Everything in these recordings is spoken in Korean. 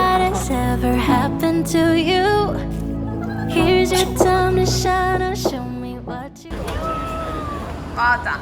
what has ever happened to you. Here's your time to shine or show me what you. 맞아.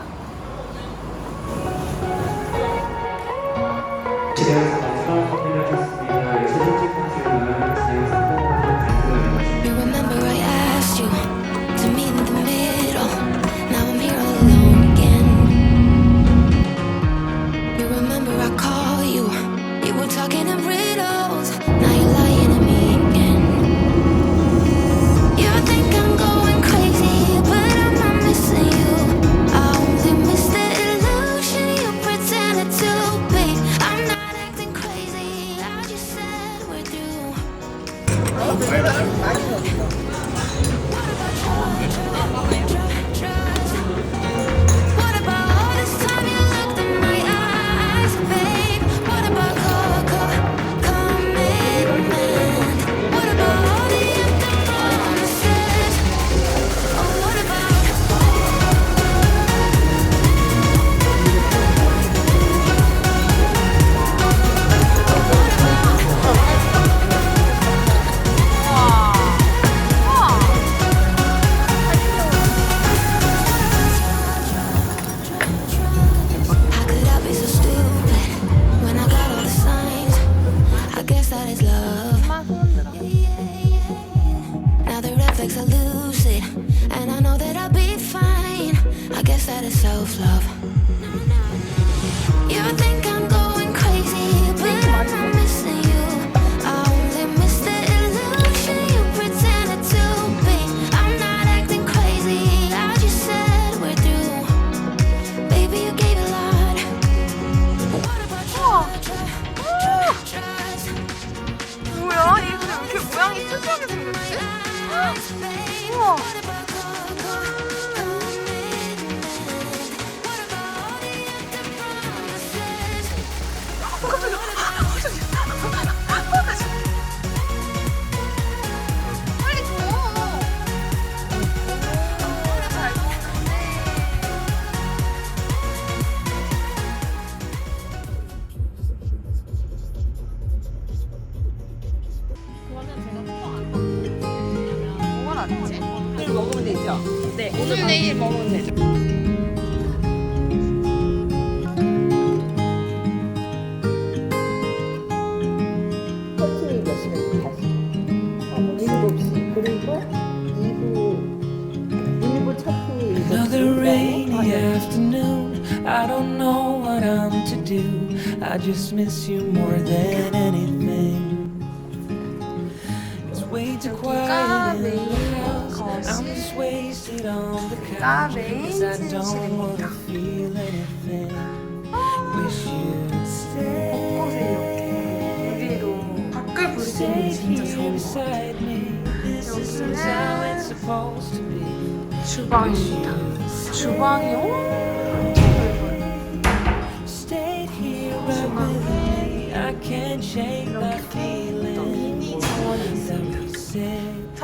self love. I just miss you more than anything. It's way too quiet in the house. I'm just wasted on the couch because I don't want to feel anything. Wish you'd stay. 곳곳에 이렇게 유리로 밖을 볼 수 있는 To be. 주방입니다.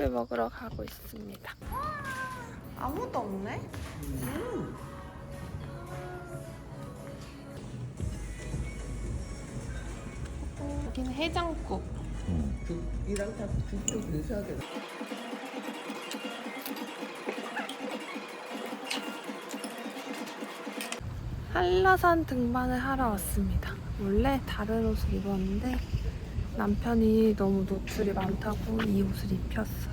조식을 먹으러 가고 있습니다. 아무도 없네? 여기는 해장국. 이랑 다 죽도 근사하게. 한라산 등반을 하러 왔습니다. 원래 다른 옷을 입었는데 남편이 너무 노출이 많다고 이 옷을 입혔어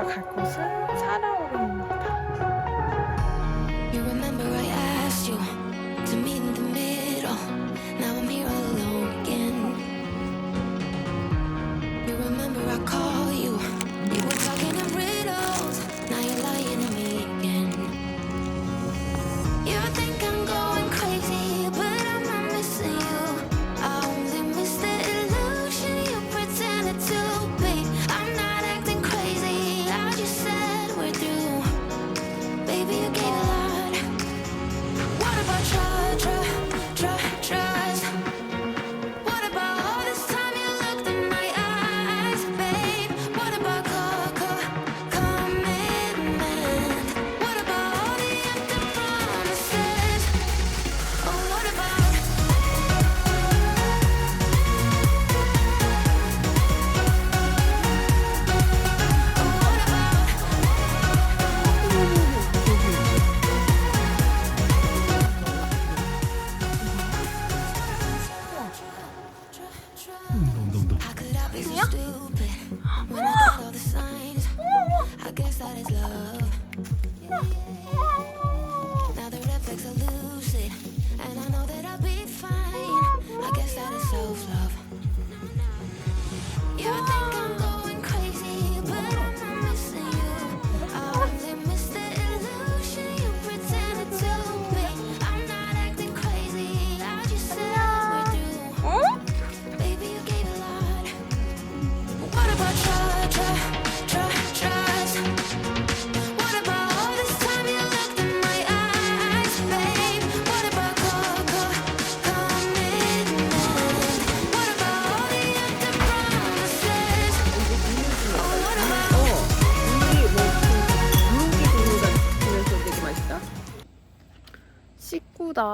요. 저희가 갈 곳은 사라오름입니다. You remember I asked you to meet in the middle. Now I'm here all alone again. You remember I call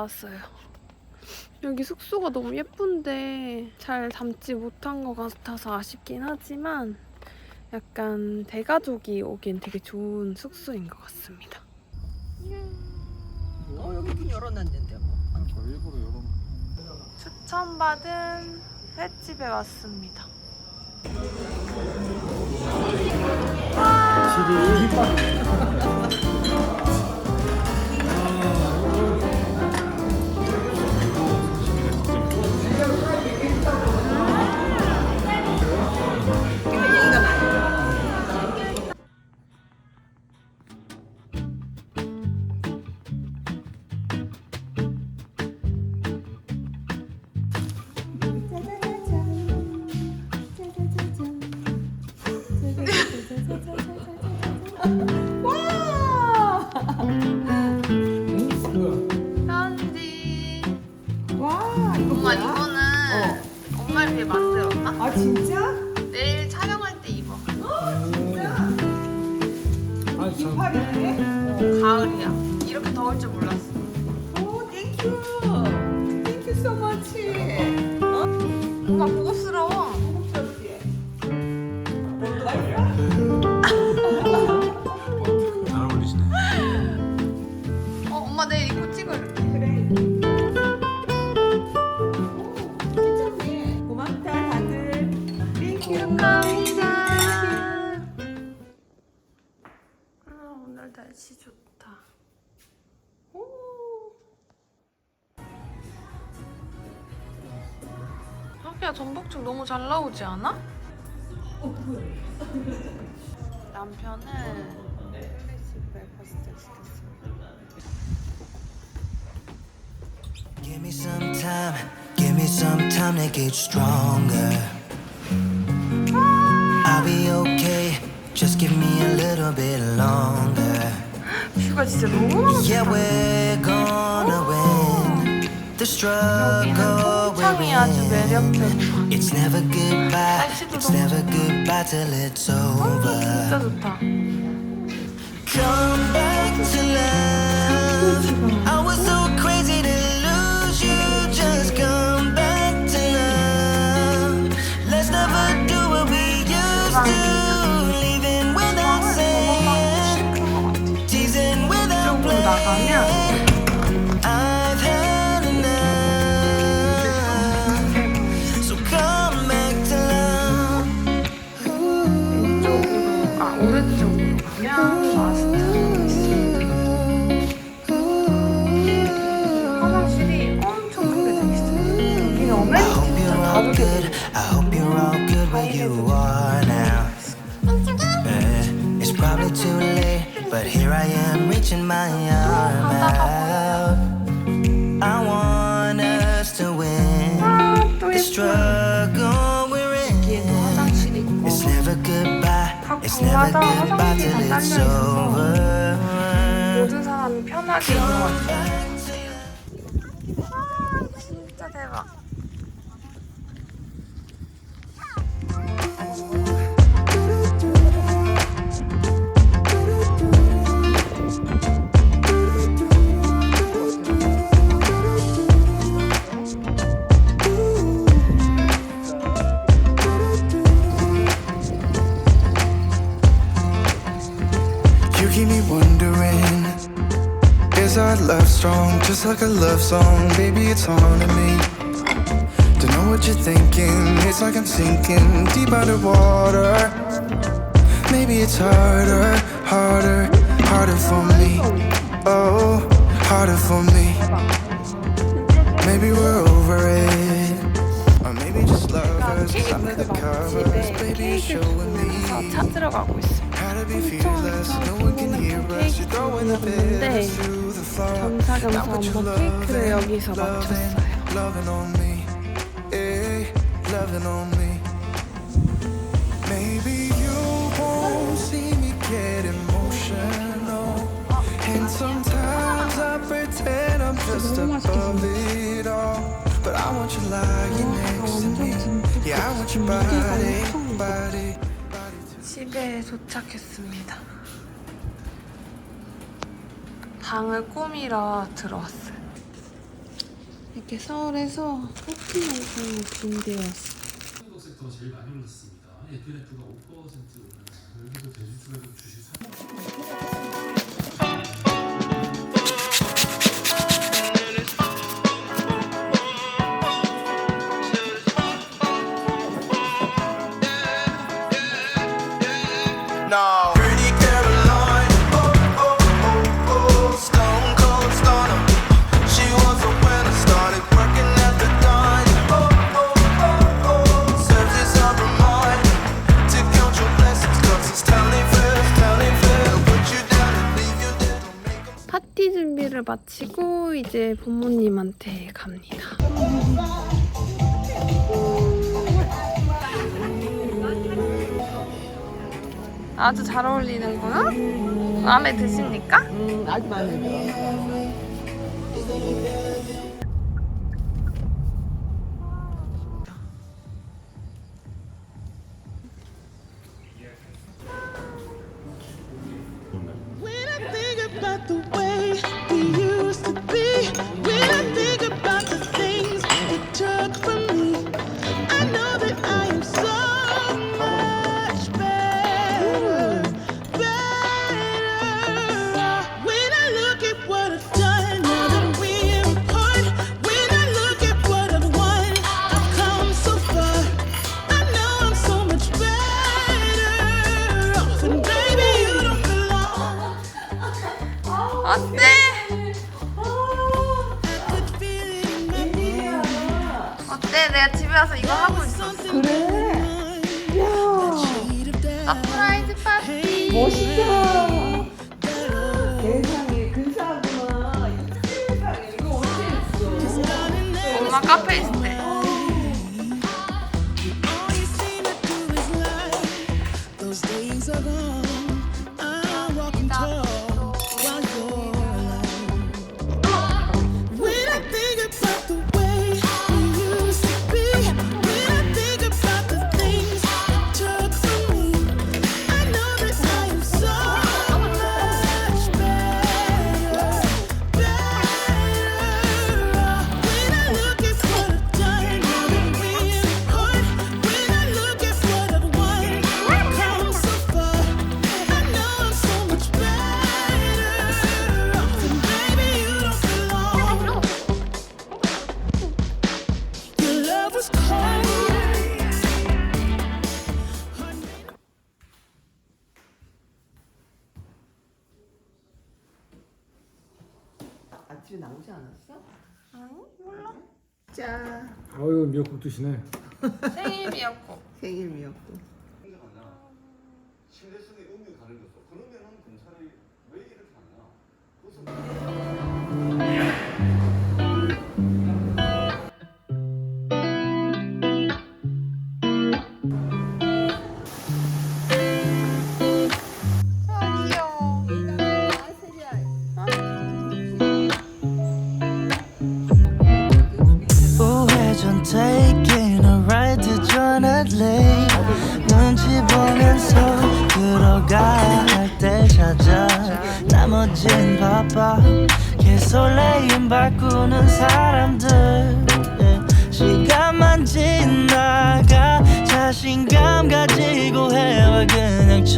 나왔어요. 여기 숙소가 너무 예쁜데 잘 담지 못한 것 같아서 아쉽긴 하지만 약간 대가족이 오긴 되게 좋은 숙소인 것 같습니다. 어 여기 문 열어놨는데 뭐. 추천받은 횟집에 왔습니다. 얘 엄마를 위해 만들었다. 아 진짜? 내일 촬영할 때 입어. 긴팔이네? 가을이야. 이렇게 더울 줄 몰랐어. 오 땡큐. 땡큐 so much. 뭔가 고급스러워. 감사합니다. 아, 오늘 날씨 좋다. 오. 하기야 전복죽 너무 잘 나오지 않아? 남편은 클래식 브레이퍼스트 시켰습니다. Give me some time, give me some time to get stronger. just Just give me a little bit longer. 뷰가 진짜 너무 많아. Yeah, we're gonna win. The struggle we're 풍청이 아주 in. 매력적이야. It's never goodbye. 날씨도 It's 너무 never goodbye till it's over. 진짜 좋다. Come back to love. I too late, but here I am reaching my arm out. I want us to win 아또 the 예뻐. struggle we're 여기에도 in. 화장실이 있고 It's never goodbye. It's never 방마다 goodbye till 화장실이 다 it's 딸려 있어서 over. 모든 사람이 편하게 있는 것 같아요. 아, 진짜 대박. like a love song Baby, it's haunting me Don't know what you're thinking It's like I'm sinking deep underwater Maybe it's harder, harder, harder for me Oh, harder for me Maybe we're over it Or maybe just lovers Cause under the covers Baby, you're showing 다 me 찾으러 가고 있어. How to be fearless, no one can hear us. You're throwing the bitters to the floor. 겸사겸사 케이크를 여기서 맞췄어요. eh. But I want you lying next to me. Yeah, I want your body, body. 집에 도착했습니다. 방을 꾸미러 들어왔어요. 이렇게 서울에서 커피 영상을 준비해 왔어요. 한국 섹터가 제일 많이 올랐습니다. FNF가 5% 오르는 여기서 대주주가 주식 사 이제 부모님한테 갑니다. 아주 잘 어울리는구나. 마음에 드십니까? 음, 아주 마음에 들어. 멋是. 맛집이 나오지 않았어? 아니 몰라. 짠. 아유 미역국 드시네. 생일 미역국. 생일 미역국.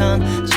아!